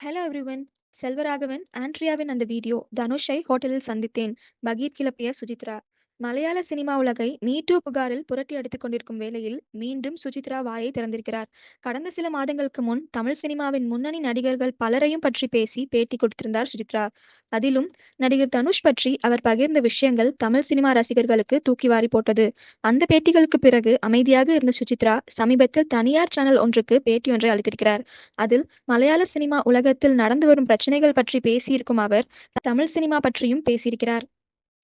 Hello everyone Selvaraghavan ஆண்ட்ரியாவின் அந்த video தனுஷை ஹோட்டலில் சந்தித்தேன். பகீர் கிளப்பிய சுஜித்ரா. மலையாள சினிமா உலகை மீட்டூ புகாரில் புரட்டி அடித்துக் கொண்டிருக்கும் வேளையில் மீண்டும் சுஜித்ரா வாயை திறந்திருக்கிறார். கடந்த சில மாதங்களுக்கு முன் தமிழ் சினிமாவின் முன்னணி நடிகர்கள் பலரையும் பற்றி பேசி பேட்டி கொடுத்திருந்தார் சுஜித்ரா அதிலும் நடிகர் தனுஷ் பற்றி அவர் பகிர்ந்த விஷயங்கள் தமிழ் சினிமா ரசிகர்களுக்கு தூக்கி வாரி போட்டது. அந்த பேட்டிகளுக்கு பிறகு அமைதியாக இருந்த சுஜித்ரா சமீபத்தில் தனியார் சேனல் ஒன்றுக்கு பேட்டி ஒன்றை அளித்திருக்கிறார். அதில் மலையாள சினிமா உலகத்தில் நடந்து வரும் பிரச்சனைகள் பற்றி பேசியிருக்கும் அவர் தமிழ் சினிமா பற்றியும் பேசியிருக்கிறார்.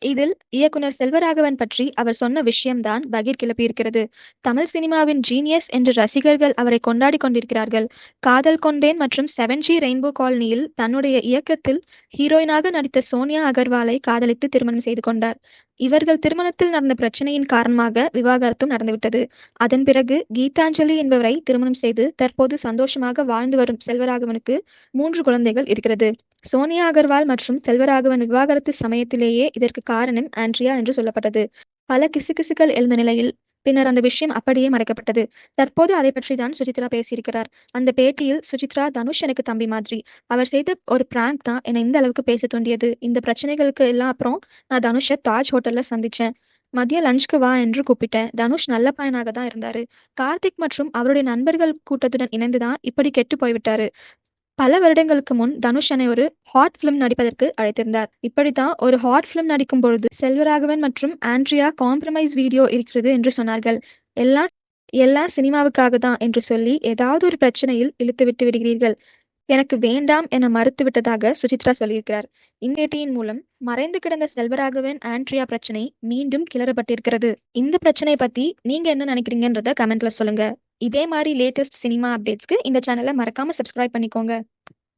இதில் இயக்குனர் செல்வராகவன் பற்றி அவர் சொன்ன விஷயம்தான் பகீர் கிளப்பியிருக்கிறது தமிழ் சினிமாவின் ஜீனியஸ் என்று ரசிகர்கள் அவரை கொண்டாடி கொண்டிருக்கிறார்கள். காதல் கொண்டேன் மற்றும் செவன் ஜி ரெயின்போ காலனியில் தன்னுடைய இயக்கத்தில் ஹீரோயினாக நடித்த சோனியா அகர்வாலை காதலித்து திருமணம் செய்து கொண்டார். இவர்கள் திருமணத்தில் நடந்த பிரச்சனையின் காரணமாக விவாகரத்தும் நடந்துவிட்டது. அதன் பிறகு கீதாஞ்சலி என்பவரை திருமணம் செய்து தற்போது சந்தோஷமாக வாழ்ந்து வரும் செல்வராகவனுக்கு மூன்று குழந்தைகள் இருக்கிறது. சோனியா அகர்வால் மற்றும் செல்வராகவன் விவாகரத்து சமயத்திலேயே இதற்கு காரணம் ஆண்ட்ரியா என்று சொல்லப்பட்டது. பல கிசுகிசுக்கள் எழுந்த நிலையில் பின்னர் அந்த விஷயம் அப்படியே மறைக்கப்பட்டது. தற்போது அதை பற்றி தான் சுஜித்ரா பேசியிருக்கிறார். அந்த பேட்டியில் சுஜித்ரா தனுஷ் எனக்கு தம்பி மாதிரி. அவர் செய்த ஒரு பிராங்க் தான் என்னை இந்த அளவுக்கு பேச தூண்டியது. இந்த பிரச்சனைகளுக்கு எல்லாம் அப்புறம் நான் தனுஷை தாஜ் ஹோட்டல்ல சந்திச்சேன். மதியம் லஞ்சுக்கு வா என்று கூப்பிட்டேன். தனுஷ் நல்ல பையனாக தான் இருந்தாரு. கார்த்திக் மற்றும் அவருடைய நண்பர்கள் கூட்டத்துடன் இணைந்து தான் இப்படி கெட்டு போய்விட்டாரு. பல வருடங்களுக்கு முன் தனுஷ் என்னை ஒரு ஹாட் ஃபிலிம் நடிப்பதற்கு அழைத்திருந்தார். இப்படித்தான் ஒரு ஹாட் ஃபிலிம் நடிக்கும் பொழுது செல்வராகவன் மற்றும் ஆண்ட்ரியா காம்ப்ரமைஸ் வீடியோ இருக்கிறது என்று சொன்னார்கள். எல்லாம் எல்லாம் சினிமாவுக்காக தான் என்று சொல்லி ஏதாவது ஒரு பிரச்சனையில் இழுத்து விட்டு விடுகிறீர்கள். எனக்கு வேண்டாம் என மறுத்து விட்டதாக சுசித்ரா சொல்லியிருக்கிறார். இந்நேட்டியின் மூலம் மறைந்து கிடந்த செல்வராகவன் ஆண்ட்ரியா பிரச்சனை மீண்டும் கிளறப்பட்டிருக்கிறது. இந்த பிரச்சனை பத்தி நீங்க என்ன நினைக்கிறீங்கன்றத கமெண்ட்ல சொல்லுங்க. இதே மாதிரி லேட்டஸ்ட் சினிமா அப்டேட்ஸ்க்கு இந்த சேனலை மறக்காம சப்ஸ்கிரைப் பண்ணிக்கோங்க.